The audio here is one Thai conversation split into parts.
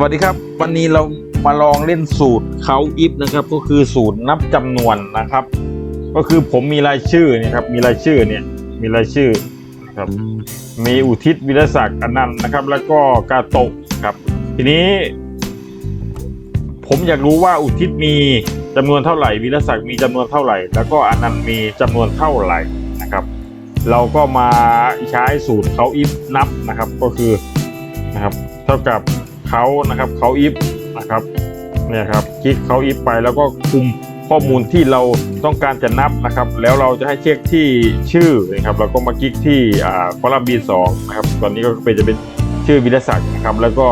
วัสดีครับ วันนี้เรามาลองเล่นสูตรเขาอิฟนะครับ ก็คือสูตรนับจำนวนนะครับ ก็คือผมมีรายชื่อนี่ครับ มีรายชื่อเนี่ย มีรายชื่อนะครับ มีอุทิศวิรศักดิ์อนันต์นะครับ แล้วก็กาโตะครับ ทีนี้ ผมอยากรู้ว่าอุทิศมีจำนวนเท่าไหร่วิรศักดิ์มีจำนวนเท่าไหร่ แล้วก็อนันต์มีจำนวนเท่าไหร่นะครับ เราก็มาใช้สูตรเขาอิฟนับนะครับ ก็คือนะครับ เท่ากับ เขานะครับเขาอิฟนะครับเนี่ยครับคลิกเขาอิฟไปแล้วก็คุมข้อมูลที่เราต้องการจะนับนะครับ แล้วเราจะให้เช็คที่ชื่อนะครับเราก็มาคลิกที่อ่าคอลัมน์ B2 นะครับตอนนี้ก็เป็นจะเป็นชื่อวิรศักดิ์นะครับ แล้วก็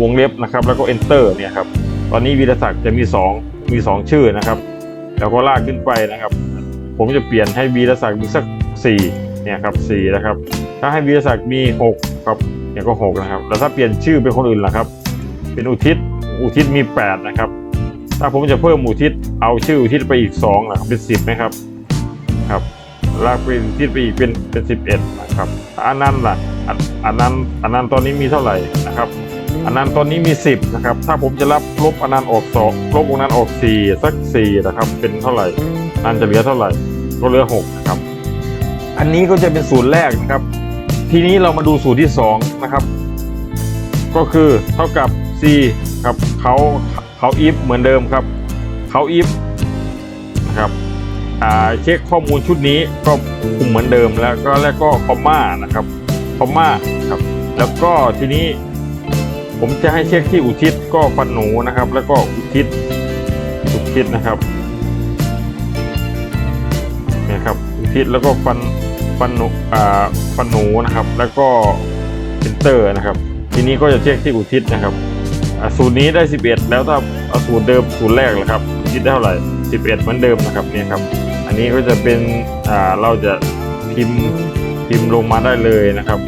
วงเล็บนะครับ แล้วก็ enter เนี่ยครับตอนนี้วีรศักดิ์จะมี 2 มี 2 ชื่อนะครับ แล้วก็ลากขึ้นไปนะครับ ผมจะเปลี่ยนให้วีรศักดิ์มีสัก4เนี่ยครับ4นะครับ ถ้าให้วีรศักดิ์มี6ครับเนี่ยก็ 6 นะครับ แล้วถ้าเปลี่ยนชื่อเป็นคนอื่นล่ะครับ เป็นอุทิศอุทิศมี 8 นะครับ ถ้าผมจะเพิ่มอุทิศเอาชื่ออุทิศไปอีก2นะครับเป็น 10ไหมครับครับลากเป็นอุทิศไปอีกเป็นเป็น 11 นะครับอันนั้นล่ะอันนั้นอันนั้นตอนนี้มีเท่าไหร่นะครับอันนั้นตอนนี้มี 10นะครับถ้าผมจะรับลบอันนั้นออกสองลบอันนั้นออก 4 สัก4นะครับเป็นเท่าไหร่อันจะเหลือเท่าไหร่ก็เหลือ6นะครับอันนี้ก็จะเป็นสูตรแรกนะครับ ทีนี้เรามาดูสูตรที่2นะครับก็คือเท่ากับ c ครับเขาเขาอีฟเหมือนเดิมครับเขาอีฟนะครับอ่าเช็คข้อมูลชุดนี้ก็คุมเหมือนเดิมแล้วก็แล้วก็คอมมานะครับคอมมาครับแล้วก็ทีนี้ผมจะให้เช็คที่อุทิศก็ฟันหนูนะครับ แล้วก็อุทิศอุทิศนะครับเนี่ยครับอุทิศแล้วก็ฟันฟันหนูอ่าฟันหนูนะครับ แล้วก็เอนเตอร์นะครับ ทีนี้ก็จะเช็คที่อุทิศนะครับ สูตรนี้ได้ 11 แล้วถ้าเอาสูตรเดิมสูตรแรกเลยครับ คิดได้เท่าไหร่ 11 เหมือนเดิมนะครับเนี่ยครับ อันนี้ก็จะเป็นอ่าเราจะพิมพ์พิมพ์ลงมาได้เลยนะครับ